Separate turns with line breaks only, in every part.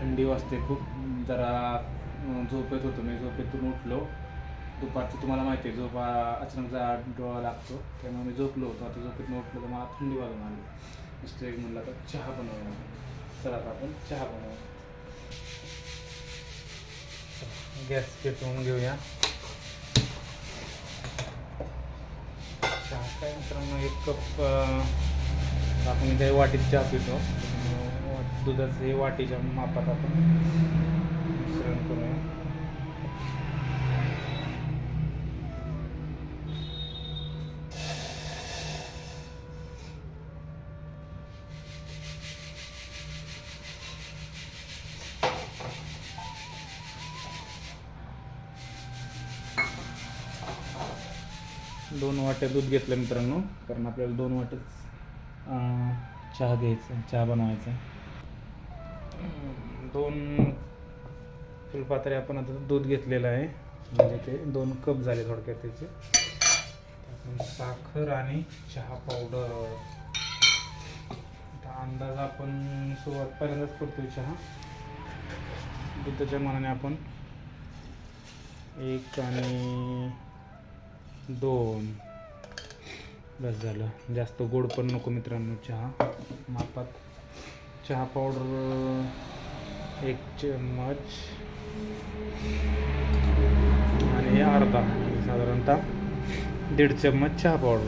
थंडी वाजते खूप. जरा झोपेत होतो मी. झोपेतून उठलो. दुपारचं तुम्हाला माहिती आहे झोपा अचानक जा डोळा लागतो. त्यामुळे मी झोपलो होतो. आता झोपेतून उठलो तर मला थंडी वाजून आली. नुसतं एक म्हणलं तर चहा बनवूया. चला आता आपण चहा बनवूया. गॅस पेटवून घेऊया. चहा काय मित्रांनो एक कप आपण इथे वाटीत चहा पितो. दुधाचं हे वाटीच्या मापात आपण मिश्रण करूया दोन वाट्या दूध घेतलं मित्रांनो कारण आपल्याला दोन वाट्याच चहा घ्यायचा चहा बनवायचा आहे. दोन फुलपात्रे आपण आता दूध घेतलेलं आहे. म्हणजे ते दोन कप झाले थोडक्यात त्याचे. आपण साखर आणि चहा पावडर आता अंदाज आपण सुरुवात पहिल्यांदाच करतोय चहा. दुधाच्या मानाने आपण एक आणि दोन. बस झालं. जास्त गोड पण नको मित्रांनो चहा. मापात चहा पावडर एक चम्मच आणि हे अर्धा साधारणतः दीड चम्मच चहा पावडर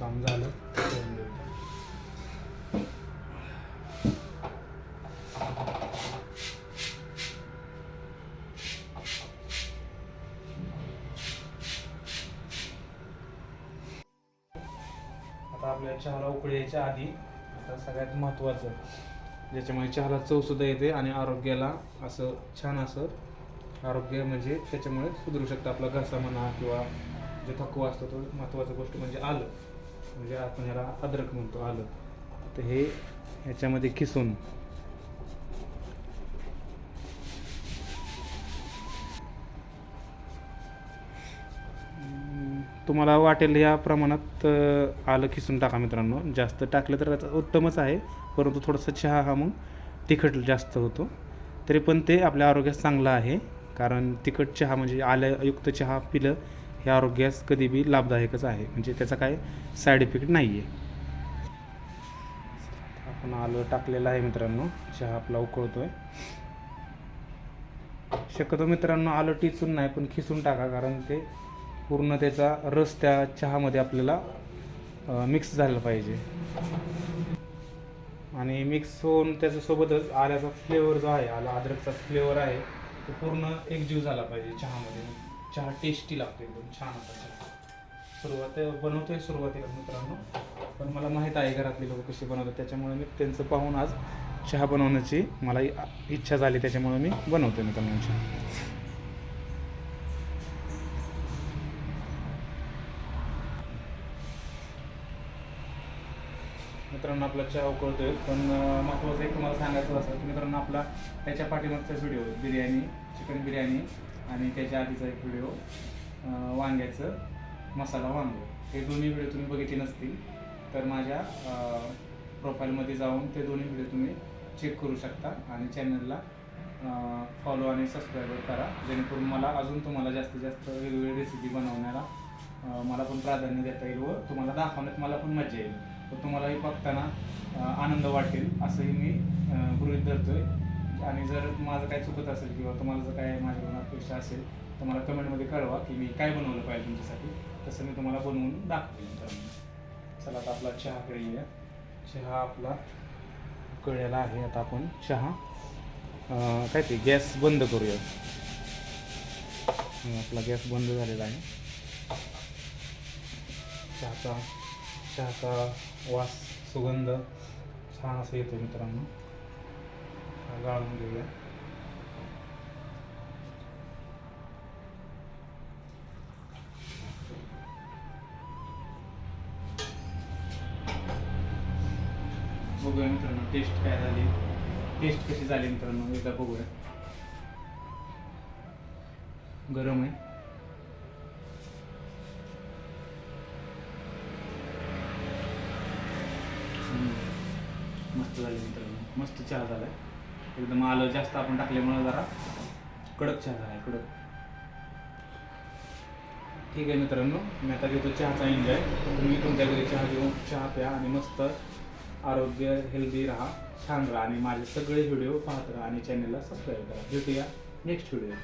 काम झालं. आता आपल्या चहाला उकळायच्या आधी आता सगळ्यात महत्त्वाचं ज्याच्यामुळे चहाला चवसुद्धा येते आणि आरोग्याला असं छान असं आरोग्य म्हणजे त्याच्यामुळे सुधरू शकतं. आपला घसा म्हणा किंवा जे थकवा असतो तो महत्त्वाचा गोष्ट म्हणजे आलं. म्हणजे आपण ह्याला अद्रक म्हणतो आलं. तर हे ह्याच्यामध्ये किसून तुम्हाला वाटेल या प्रमाणात आलं खिसून टाका मित्रांनो. जास्त टाकलं तर त्याचं उत्तमच आहे परंतु थोडंसं चहा हा मग तिखट जास्त होतो. तरी पण ते आपल्या आरोग्यास चांगलं आहे कारण तिखट चहा म्हणजे आलंयुक्त चहा पिलं हे आरोग्यास कधी बी लाभदायकच आहे. म्हणजे त्याचा काय साईड इफेक्ट नाही आहे आपण आलं टाकलेलं आहे मित्रांनो. चहा आपला आहे शक्यतो मित्रांनो आलं टिचून नाही पण खिसून टाका कारण ते पूर्ण त्याचा रस त्या चहामध्ये आपल्याला मिक्स झाला पाहिजे. आणि मिक्स होऊन त्याच्यासोबतच आल्याचा फ्लेवर जो आहे आला अद्रकचा फ्लेवर आहे तो पूर्ण एकजीव झाला पाहिजे चहामध्ये. चहा टेस्टी लागतो एकदम छान होता चहा. सुरुवात बनवतोय सुरुवातीला मित्रांनो पण मला माहीत आहे घरातले लोक कसे बनवतात त्याच्यामुळे मी त्यांचं पाहून आज चहा बनवण्याची मला इ- इच्छा झाली त्याच्यामुळे मी बनवतो मित्रांनो चहा. मित्रांनो आपला चहा उकळतोय पण महत्वाचं महत्त्वाचं एक तुम्हाला सांगायचं असं की मित्रांनो आपला त्याच्या पाठीमागचा व्हिडिओ बिर्याणी चिकन बिर्याणी आणि त्याच्या आधीचा एक व्हिडिओ वांग्याचं मसाला वांग. हे दोन्ही व्हिडिओ तुम्ही बघितले नसतील तर माझ्या प्रोफाईलमध्ये जाऊन ते दोन्ही व्हिडिओ तुम्ही चेक करू शकता आणि चॅनलला फॉलो आणि सबस्क्राईब करा जेणेकरून मला अजून तुम्हाला जास्तीत जास्त वेगवेगळी रेसिपी बनवण्याला मला पण प्राधान्य देता येईल व तुम्हाला दाखवण्यात मला पण मजा येईल. तर तुम्हालाही बघताना आनंद वाटेल असंही मी गृहित धरतोय. आणि जर माझं काय चुकत असेल किंवा तुम्हाला जर काय माझ्याकडून अपेक्षा असेल तर मला कमेंटमध्ये कळवा की मी काय बनवलं पाहिजे तुमच्यासाठी. तसं मी तुम्हाला बनवून दाखवेन. मित्रांनो. चला आता आपला चहाकडे येऊया चहा आपला कळलेला आहे. आता आपण चहा काय ते गॅस बंद करूया. आपला गॅस बंद झालेला आहे. चहाचा चहाचा वास सुगंध छान असं येतो मित्रांनो. गाळून घेऊया. बघूया मित्रांनो टेस्ट काय झाली? टेस्ट कशी झाली मित्रांनो? एकदा बघूया. गरम आहे. मस्त झाली मित्रांनो मस्त चहा झाला एकदम आलं जास्त आपण टाकल्यामुळं जरा कडक चहा झाला कडक. ठीक आहे मित्रांनो मी आता घेतो चहाचा एन्जॉय तुम्ही तुमच्या घरी चहा घेऊन चहा प्या आणि मस्त आरोग्य हेल्दी राहा छान राहा आणि माझे सगळे व्हिडिओ पाहत राहा आणि चॅनलला सबस्क्राईब करा. भेटूया नेक्स्ट व्हिडिओ